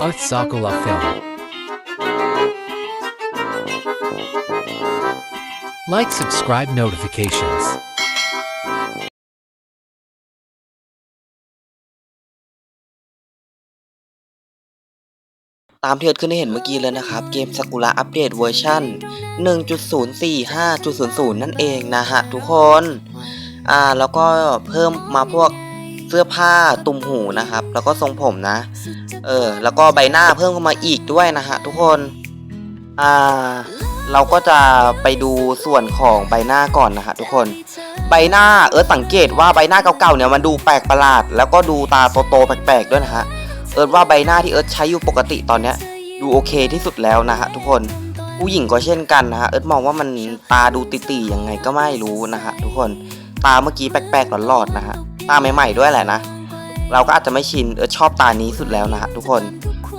Earth Sakura Film Like subscribe notifications ตามที่เอิร์ธขึ้นให้เห็นเมื่อกี้เลยนะครับ เกมซากุระอัปเดตเวอร์ชัน1.045.00 นั่นเองนะฮะทุกคน อ่าแล้วก็เพิ่มมาพวกเสื้อผ้าตุ่มหูนะครับ แล้วก็ทรงผมนะ เออ แล้วก็ใบหน้าเพิ่มเข้ามาอีกด้วยนะฮะทุกคน อ่า เราก็จะไปดูส่วนของใบหน้าก่อนนะฮะทุกคน ใบหน้าเอิร์ธสังเกตว่าใบหน้าเก่าๆเนี่ยมันดูแปลกประหลาด แล้วก็ดูตาโตๆแปลกๆด้วยนะฮะ เอิร์ธว่าใบหน้าที่เอิร์ธใช้อยู่ปกติตอนเนี้ย ดูโอเคที่สุดแล้วนะฮะทุกคน ผู้หญิงก็เช่นกันนะฮะ เอิร์ธมองว่ามันตาดูตีๆยังไงก็ไม่รู้นะฮะทุกคน ตาเมื่อกี้แปลกๆหลอดๆนะฮะ ตาใหม่ๆด้วยแหละนะ เราก็อาจจะไม่ชินเอิร์ธชอบตานี้สุดแล้วนะฮะทุกคน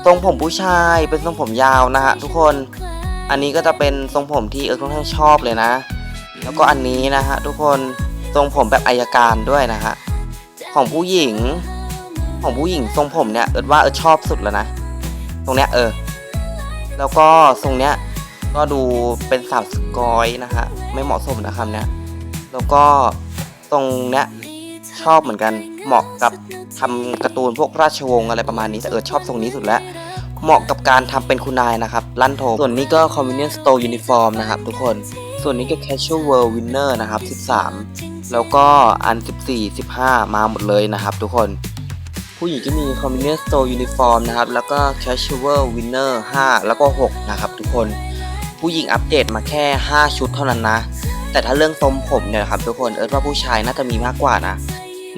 ทรงผมผู้ชายเป็นทรงผมยาวนะฮะทุกคน อันนี้ก็จะเป็นทรงผมที่เอิร์ธค่อนข้างชอบเลยนะ แล้วก็อันนี้นะฮะทุกคนทรงผมแบบอายการด้วยนะฮะของผู้หญิง ของผู้หญิงทรงผมเนี่ยเอิร์ธว่าเอิร์ธชอบสุดแล้วนะ ตรงเนี้ยเออ แล้วก็ทรงเนี้ยก็ดูเป็นสาวสกอยนะฮะไม่เหมาะสมนะครับเนี้ยแล้วก็ตรงเนี้ย ชอบเหมือนกันเหมาะกับทำการ์ตูนพวกราชวงศ์อะไรประมาณนี้เอิร์ธชอบทรงนี้สุดแล้วเหมาะกับการทำเป็นคุณนายนะครับลั่นโทส่วนนี้ก็ convenience store uniform นะครับทุกคนส่วนนี้ก็ casual world winner นะครับ 13 แล้วก็อัน 14 15 มาหมดเลยนะครับทุกคนผู้หญิงก็มี convenience store uniform นะครับ แล้วก็ casual winner 5 แล้วก็ 6 นะครับทุกคนผู้หญิงอัปเดตมาแค่ 5 ชุดเท่านั้นนะ แต่ถ้าเรื่องทรงผมเนี่ยครับทุกคนเอิร์ธว่าผู้ชายน่าจะมีมากกว่านะ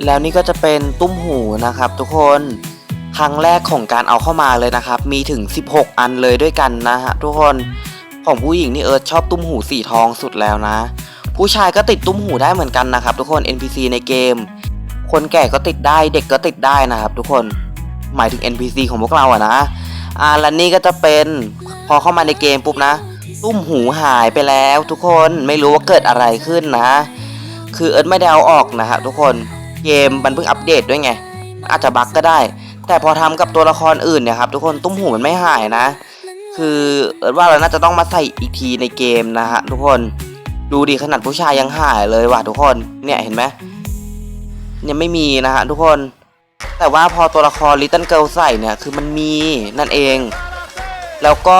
แล้วนี่ก็จะเป็นตุ้มหูนะครับ ทุกคนครั้งแรกของการเอาเข้ามาเลยนะครับ มีถึง 16 อันเลยด้วยกันนะฮะทุกคนของผู้หญิงนี่เอิร์ธชอบตุ้มหูสีทองสุดแล้วนะ ผู้ชายก็ติดตุ้มหูได้เหมือนกันนะครับ ทุกคน NPC ในเกม คนแก่ก็ติดได้เด็กก็ติดได้นะครับ ทุกคนหมายถึง NPC ของพวกเราอะนะอ่าและนี่ก็จะเป็นพอเข้ามาในเกมปุ๊บนะตุ้มหูหายไปแล้ว ทุกคนไม่รู้ว่าเกิดอะไรขึ้นนะ คือเอิร์ธไม่ได้เอาออกนะฮะทุกคน เกมมันเพิ่งอัปเดตด้วยไง อาจจะบั๊กก็ได้ แต่พอทำกับตัวละครอื่นเนี่ยครับทุกคนตุ้มหูมันไม่หายนะ คือเอิร์ว่าเราน่าจะต้องมาใส่อีกทีในเกมนะฮะทุกคนดูดิขนาดผู้ชายยังหายเลยว่ะทุกคนเนี่ยเห็นไหมเนี่ยไม่มีนะฮะทุกคน แต่ว่าพอตัวละคร Little Girl ใส่เนี่ยคือมันมีนั่นเอง แล้วก็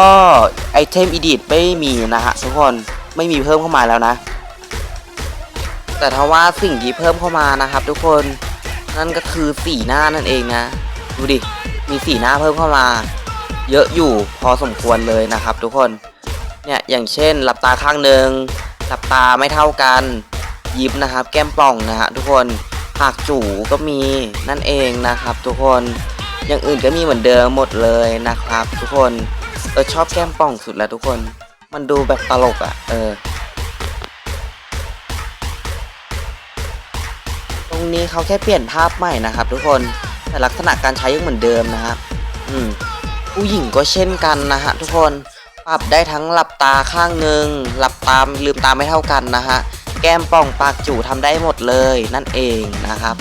ไอเทมอีดิทไม่มีนะฮะทุกคนไม่มีเพิ่มเข้ามาแล้วนะ แต่ถ้าว่าสิ่งที่เพิ่มเข้ามานะครับทุกคนนั่นก็คือสีหน้านั่นเองนะ ดูดิ มีสีหน้าเพิ่มเข้ามา เยอะอยู่พอสมควรเลยนะครับ ทุกคนเนี่ยอย่างเช่น หลับตาข้างหนึ่งหลับตาไม่เท่ากันยิบนะครับ แก้มป่องนะฮะทุกคนปากจู่ก็มีนั่นเองนะครับ ทุกคนอย่างอื่นก็มีเหมือนเดิมหมดเลยนะครับ ทุกคนเออชอบแก้มป่องสุดแล้วทุกคน มันดูแบบตลกอะ่ะ เออ นี้เขาแค่เปลี่ยนภาพใหม่นะครับ ทุกคนแต่ลักษณะการใช้ยังเหมือนเดิมนะครับ อืมผู้หญิงก็เช่นกันนะฮะทุกคนปรับได้ทั้งหลับตาข้างหนึ่งหลับตามลืมตาไม่เท่ากันนะฮะแก้มป่องปากจู่ทำได้หมดเลยนั่นเองนะครับ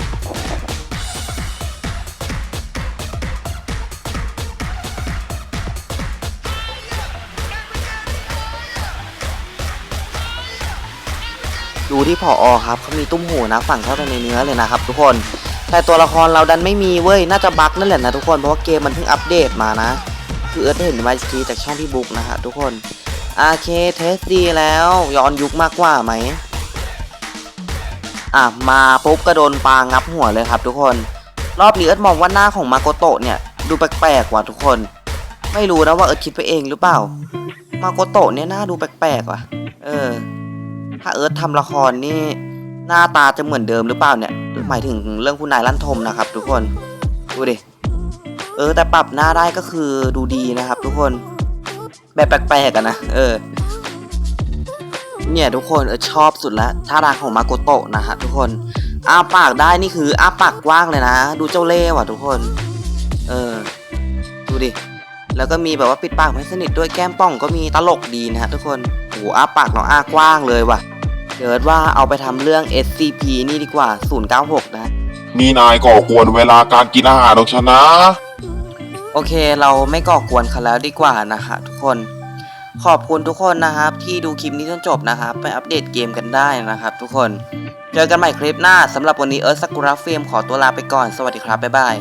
ดูที่ผออครับเขามีตุ้มหูนะฝั่งเข้าไปในเนื้อเลยนะครับทุกคน แต่ตัวละครเราดันไม่มีเว้ยน่าจะบั๊กนั่นแหละนะทุกคนเพราะว่าเกมมันเพิ่งอัปเดตมานะ คือเอิร์ธเห็นมาทีจากช่องพี่บุ๊กนะฮะทุกคนโอเคเทสดีแล้วย้อนยุคมากกว่าไหมอะมาปุ๊บก็โดนปลางับหัวเลยครับทุกคน รอบนี้เอิร์ธมองว่าหน้าของมาโกโตะเนี่ยดูแปลกๆว่ะทุกคน ไม่รู้นะว่าเอิร์ธคิดไปเองหรือเปล่า มาโกโตะเนี่ยหน้าดูแปลกๆว่ะ เออ ถ้าเอิร์ธทำละครนี่หน้าตาจะเหมือนเดิมหรือเปล่าเนี่ยหมายถึงเรื่องคุณนายลั่นทมนะครับ ทุกคนดูดิเออแต่ปรับหน้าได้ก็คือดูดีนะครับ ทุกคนแบบแปลกๆอะนนะเออ เนี่ยทุกคนเออชอบสุดละท่าทางของมาโกโตะนะฮะทุกคนอ้าปากได้นี่คืออ้าปากกว้างเลยนะ ดูเจ้าเล่ห์ว่ะทุกคน เออ ดูดิแล้วก็มีแบบว่าปิดปากไม่สนิทด้วยแก้มป่องก็มีตลกดีนะฮะทุกคนโหอ้าปากเนาะอ้ากว้างเลยว่ะ เดี๋ยวว่าเอาไปทำเรื่อง SCP นี่ดีกว่า 096 นะ นี่นายก่อกวนเวลาการกินอาหารของฉันนะ โอเคเราไม่ก่อกวนเขาแล้วดีกว่านะฮะทุกคน ขอบคุณทุกคนนะครับ ที่ดูคลิปนี้จนจบนะครับไปอัปเดตเกมกันได้นะครับทุกคน เจอกันใหม่คลิปหน้าสำหรับวันนี้เอิร์ธสกุระเฟรมขอตัวลาไปก่อนสวัสดีครับบ๊ายบาย